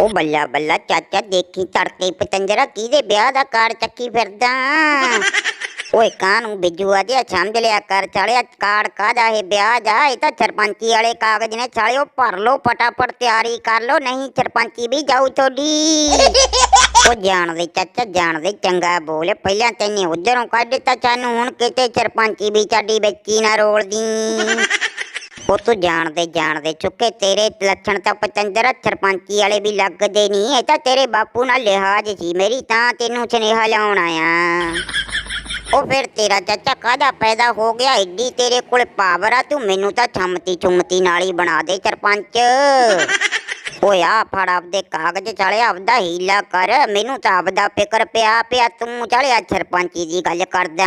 ਉਹ ਬੱਲਾ ਬੱਲਾ ਚਾਚਾ ਦੇਖੀ ਤੜਕੇ ਪਤੰਜਰਾ ਕਿਹਦੇ ਵਿਆਹ ਦਾ ਕਾਰ ਚੱਕੀ ਫਿਰਦਾ? ਓਏ ਕਾਨੂੰ ਬਿਜੂਆ ਜਿਹਾ ਸਮਝ ਲਿਆ ਕਰ ਚਾਲਿਆ ਕਾਰ ਕਾਦਾ ਇਹ ਵਿਆਹ ਜਾ ਇਹ ਤਾਂ ਸਰਪੰਚੀ ਵਾਲੇ ਕਾਗਜ਼ ਨੇ ਚਾਲਿਓ ਭਰ ਲੋ ਫਟਾਫਟ ਤਿਆਰੀ ਕਰ ਲੋ ਨਹੀਂ ਸਰਪੰਚੀ ਵੀ ਜਾਊ ਤੁਹਾਡੀ। ਉਹ ਜਾਣਦੇ ਚਾਚਾ ਜਾਣਦੇ ਚੰਗਾ ਬੋਲ। ਪਹਿਲਾਂ ਤੈਨੇ ਉਧਰੋਂ ਕੱਢ ਦਿੱਤਾ ਸਾਨੂੰ, ਹੁਣ ਕਿਤੇ ਸਰਪੰਚੀ ਵੀ ਸਾਡੀ ਵਿੱਚੀ ਨਾ ਰੋਲਦੀ। ਉਹ ਤੂੰ ਜਾਣਦੇ ਜਾਣਦੇ। ਚੁੱਕੇ ਤੇਰੇ ਲੱਛਣ ਤਾਂ ਪਤੰਦਰ ਸਰਪੰਚੀ ਵਾਲੇ ਵੀ ਲੱਗਦੇ ਨਹੀਂ ਇਹ ਤਾਂ ਤੇਰੇ ਬਾਪੂ ਨਾਲ ਲਿਹਾਜ਼ ਸੀ। ਮੇਰੀ ਤਾਂ ਤੈਨੂੰ ਸੁਨੇਹਾ ਲਾਉਣ ਆਇਆ। ਉਹ ਫਿਰ ਤੇਰਾ ਚਾਚਾ ਕਾਹਦਾ ਪੈਦਾ ਹੋ ਗਿਆ? ਏਡੀ ਤੇਰੇ ਕੋਲ ਪਾਵਰ ਆ। ਤੂੰ ਮੈਨੂੰ ਤਾਂ ਛਮਤੀ ਛੁੰਮਤੀ ਨਾਲ ਹੀ ਬਣਾ ਦੇ, ਸਰਪੰਚ। ਓਏ ਆ ਫੜ ਆਪਦੇ ਕਾਗਜ਼ ਚਾਲੇ, ਆਪਦਾ ਹੀਲਾ ਕਰ। ਮੈਨੂੰ ਤਾਂ ਆਪਦਾ ਫਿਕਰ ਪਿਆ ਪਿਆ। ਤੂੰ ਚਾਲਿਆ ਸਰਪੰਚੀ ਦੀ ਗੱਲ ਕਰਦਾ।